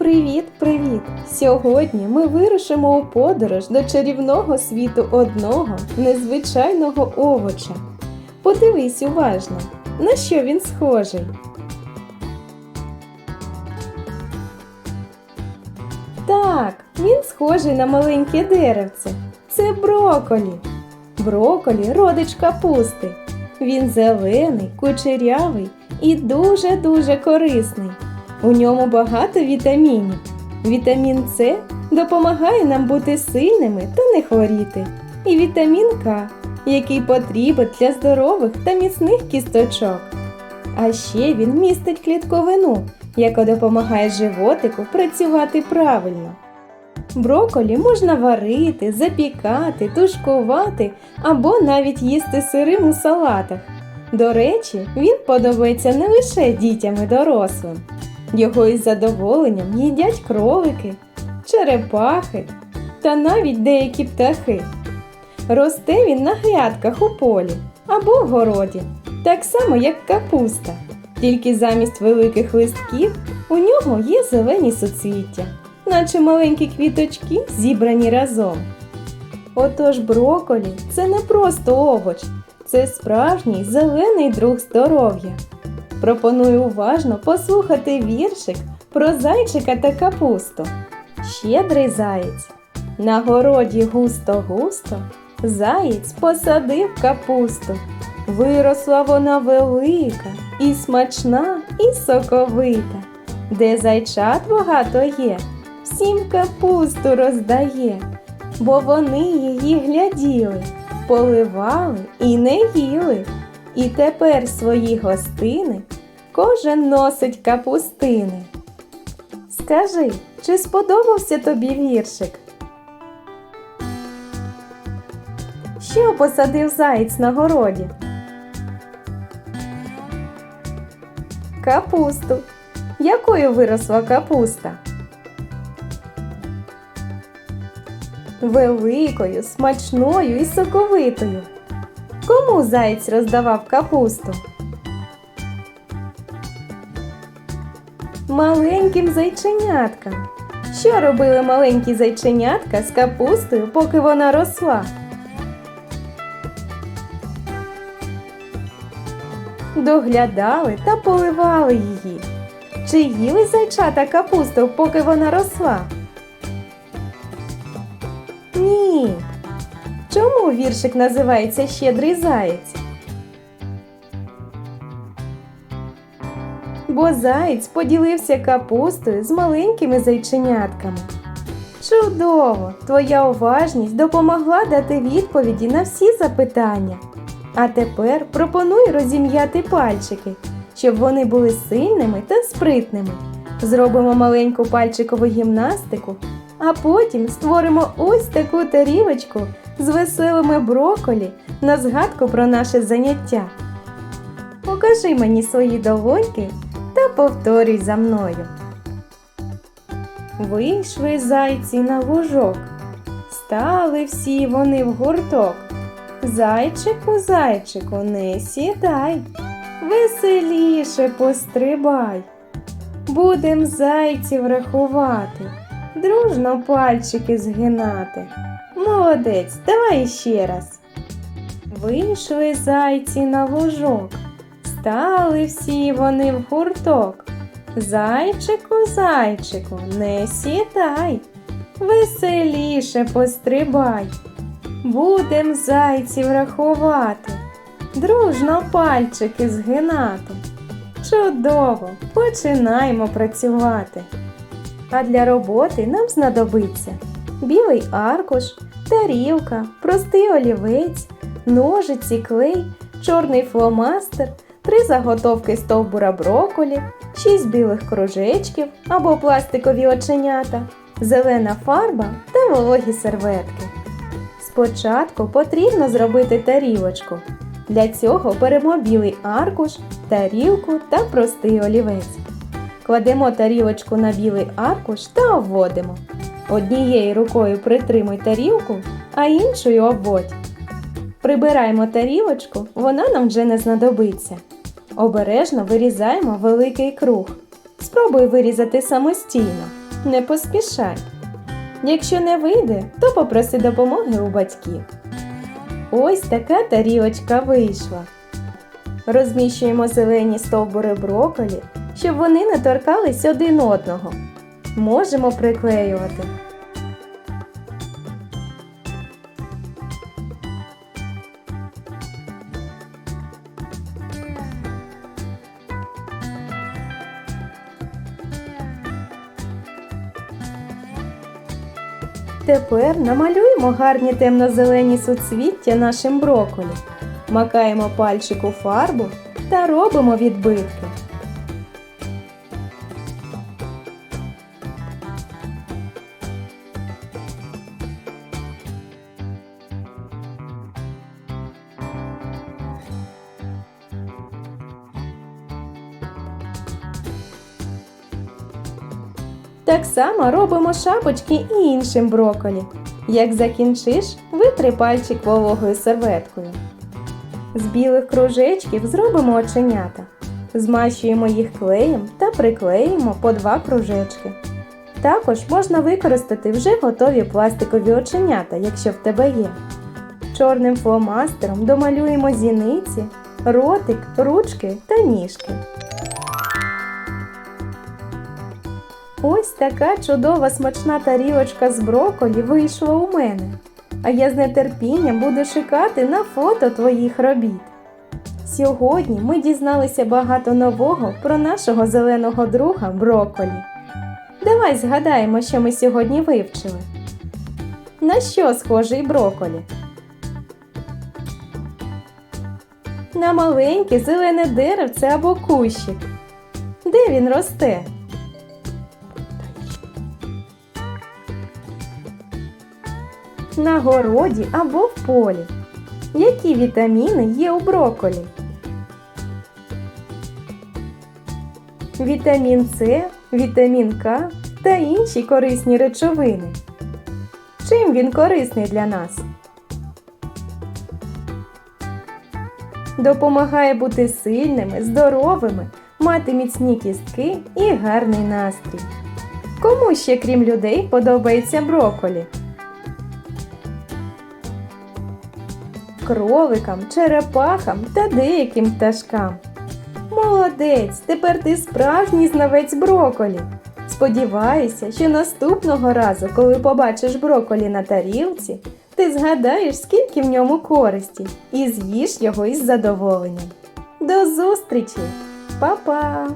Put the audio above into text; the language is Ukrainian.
Привіт-привіт! Сьогодні ми вирушимо у подорож до чарівного світу одного незвичайного овоча. Подивись уважно, на що він схожий. Так, він схожий на маленьке деревце. Це броколі. Броколі родич капусти. Він зелений, кучерявий і дуже-дуже корисний. У ньому багато вітамінів. Вітамін С допомагає нам бути сильними та не хворіти. І вітамін К, який потрібен для здорових та міцних кісточок. А ще він містить клітковину, яка допомагає животику працювати правильно. Броколі можна варити, запікати, тушкувати або навіть їсти сирим у салатах. До речі, він подобається не лише дітям і дорослим. Його із задоволенням їдять кролики, черепахи та навіть деякі птахи. Росте він на грядках у полі або в городі, так само як капуста. Тільки замість великих листків у нього є зелені суцвіття, наче маленькі квіточки зібрані разом. Отож броколі це не просто овоч, це справжній зелений друг здоров'я. Пропоную уважно послухати віршик про зайчика та капусту. Щедрий заєць. На городі густо-густо заєць посадив капусту. Виросла вона велика, і смачна, і соковита. Де зайчат багато є, всім капусту роздає, бо вони її гляділи, поливали і не їли. І тепер свої гостини кожен носить капустини. Скажи, чи сподобався тобі віршик? Що посадив заєць на городі? Капусту. Якою виросла капуста? Великою, смачною і соковитою. Кому заєць роздавав капусту? Маленьким зайченяткам. Що робили маленькі зайченятка з капустою, поки вона росла? Доглядали та поливали її. Чи їли зайчата капусту, поки вона росла? Ні. Чому віршик називається Щедрий заєць? Бо заєць поділився капустою з маленькими зайченятками. Чудово! Твоя уважність допомогла дати відповіді на всі запитання. А тепер пропоную розім'яти пальчики, щоб вони були сильними та спритними. Зробимо маленьку пальчикову гімнастику, а потім створимо ось таку тарілочку з веселими броколі на згадку про наше заняття. Покажи мені свої долоньки та повторюй за мною. Вийшли зайці на лужок, стали всі вони в гурток. Зайчику, зайчику, не сідай, веселіше пострибай. Будем зайців рахувати, дружно пальчики згинати. Молодець, давай ще раз. Вийшли зайці на лужок, стали всі вони в гурток. Зайчику, зайчику, не сідай, веселіше пострибай. Будем зайців рахувати, дружно пальчики згинати. Чудово, починаємо працювати. А для роботи нам знадобиться білий аркуш, тарілка, простий олівець, ножиці, клей, чорний фломастер, три заготовки стовбура броколі, шість білих кружечків або пластикові оченята, зелена фарба та вологі серветки. Спочатку потрібно зробити тарілочку. Для цього беремо білий аркуш, тарілку та простий олівець. Кладемо тарілочку на білий аркуш та обводимо. Однією рукою притримуй тарілку, а іншою обводь. Прибираємо тарілочку, вона нам вже не знадобиться. Обережно вирізаємо великий круг. Спробуй вирізати самостійно. Не поспішай. Якщо не вийде, то попроси допомоги у батьків. Ось така тарілочка вийшла. Розміщуємо зелені стовбури броколі, щоб вони не торкались один одного. Можемо приклеювати. Тепер намалюємо гарні темно-зелені суцвіття нашим броколі. Макаємо пальчик у фарбу та робимо відбитки. Так само робимо шапочки і іншим броколі. Як закінчиш, витри пальчик вологою серветкою. З білих кружечків зробимо оченята. Змащуємо їх клеєм та приклеїмо по два кружечки. Також можна використати вже готові пластикові оченята, якщо в тебе є. Чорним фломастером домалюємо зіниці, ротик, ручки та ніжки. Ось така чудова смачна тарілочка з броколі вийшла у мене. А я з нетерпінням буду чекати на фото твоїх робіт. Сьогодні ми дізналися багато нового про нашого зеленого друга броколі. Давай згадаємо, що ми сьогодні вивчили. На що схожий броколі? На маленьке зелене деревце або кущик. Де він росте? На городі або в полі. Які вітаміни є у броколі? Вітамін С, вітамін К та інші корисні речовини. Чим він корисний для нас? Допомагає бути сильними, здоровими, мати міцні кістки і гарний настрій. Кому ще, крім людей, подобається броколі? Кроликам, черепахам та деяким пташкам. Молодець! Тепер ти справжній знавець броколі. Сподіваюся, що наступного разу, коли побачиш броколі на тарілці, ти згадаєш, скільки в ньому користі, і з'їш його із задоволенням. До зустрічі! Па-па!